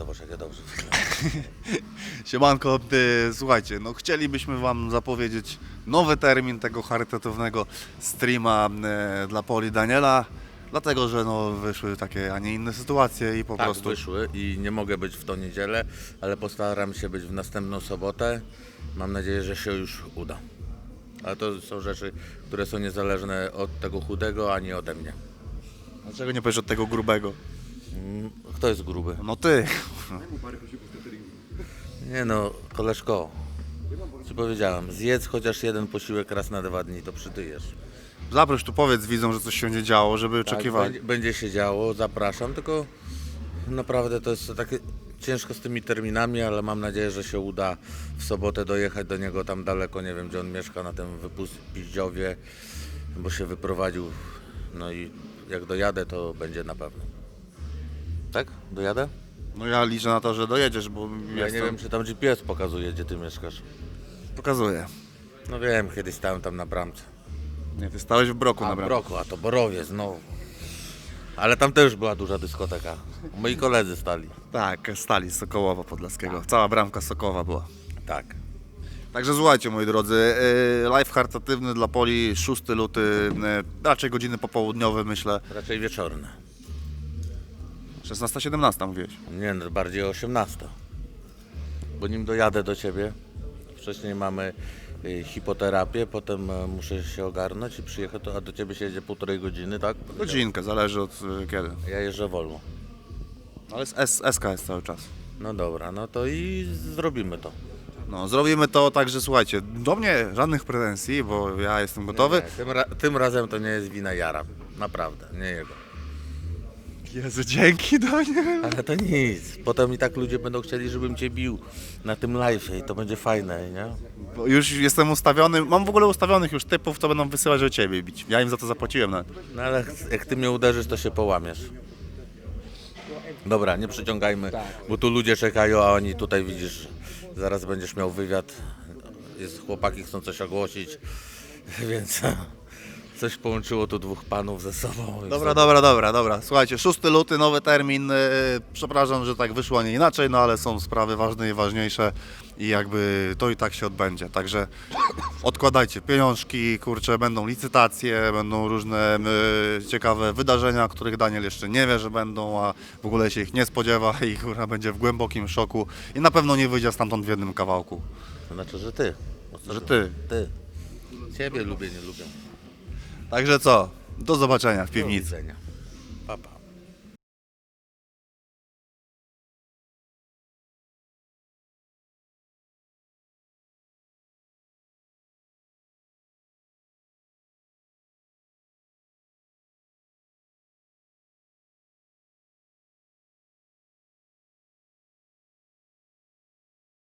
zobacz jak ja dobrze wyglądam. Siemanko, y, słuchajcie, no chcielibyśmy Wam zapowiedzieć nowy termin tego charytatywnego streama y, dla Poli Daniela, dlatego że no, wyszły takie, a nie inne sytuacje i po Tak, prostu... wyszły i nie mogę być w tą niedzielę, ale postaram się być w następną sobotę. Mam nadzieję, że się już uda. Ale to są rzeczy, które są niezależne od tego chudego, ani ode mnie. Dlaczego nie powiesz od tego grubego? Mm, Kto jest gruby? No ty. Nie no, koleżko. Ci powiedziałem, zjedz chociaż jeden posiłek raz na dwa dni, to przytyjesz. Zaproś tu, powiedz widzom, że coś się nie działo, żeby Tak, oczekiwali. będzie, będzie się działo, zapraszam, tylko naprawdę to jest takie ciężko z tymi terminami, ale mam nadzieję, że się uda w sobotę dojechać do niego tam daleko, nie wiem gdzie on mieszka, na tym wypuździowie, bo się wyprowadził, no i jak dojadę, to będzie na pewno. Tak? Dojadę? No ja liczę na to, że dojedziesz, bo Ja jestem... nie wiem, czy tam GPS pokazuje, gdzie ty mieszkasz. Pokazuję. No wiem, kiedyś stałem tam na bramce. Nie, ty stałeś w broku A, na w bramce. Broku, a to Borowie znowu. Ale tam też była duża dyskoteka. Moi koledzy stali. Tak, stali z Sokołowa Podlaskiego. Cała bramka Sokowa była. Tak. Także słuchajcie moi drodzy, yy, live charytatywny dla Poli 6 luty, yy, raczej godziny popołudniowe myślę. Raczej wieczorne. 16-17 mówiłeś. Nie, no, bardziej 18. Bo nim dojadę do ciebie, wcześniej mamy y, hipoterapię, potem e, muszę się ogarnąć i przyjechać, to- a do ciebie się jedzie półtorej godziny, tak? Godzinkę, zależy od yy, kiedy. Ja jeżdżę wolno. Ale z S, SK jest cały czas. No dobra, no to i zrobimy to. No, zrobimy to tak, że słuchajcie, do mnie żadnych pretensji, bo ja jestem gotowy. Nie, tym, ra- tym razem to nie jest wina Jara. Naprawdę, nie jego. Jezu, dzięki Daniel. Ale to nic. Potem i tak ludzie będą chcieli, żebym cię bił na tym live i to będzie fajne, nie? Bo już jestem ustawiony, mam w ogóle ustawionych już typów, co będą wysyłać, żeby ciebie bić. Ja im za to zapłaciłem nawet. No ale jak ty mnie uderzysz, to się połamiesz. Dobra, nie przyciągajmy, bo tu ludzie czekają, a oni tutaj widzisz, zaraz będziesz miał wywiad. Jest, chłopaki chcą coś ogłosić, więc coś połączyło tu dwóch panów ze sobą. Dobra, dobra, dobra, dobra. Słuchajcie, 6 luty, nowy termin. Yy, Przepraszam, że tak wyszło, a nie inaczej, no ale są sprawy ważne i ważniejsze i jakby to i tak się odbędzie. Także odkładajcie pieniążki, kurczę, będą licytacje, będą różne yy, ciekawe wydarzenia, których Daniel jeszcze nie wie, że będą, a w ogóle się ich nie spodziewa i kurwa będzie w głębokim szoku i na pewno nie wyjdzie stamtąd w jednym kawałku. To znaczy, że ty. Że ty. Ty. Ciebie lubię, nie lubię. Także co? Do zobaczenia w piwnicy.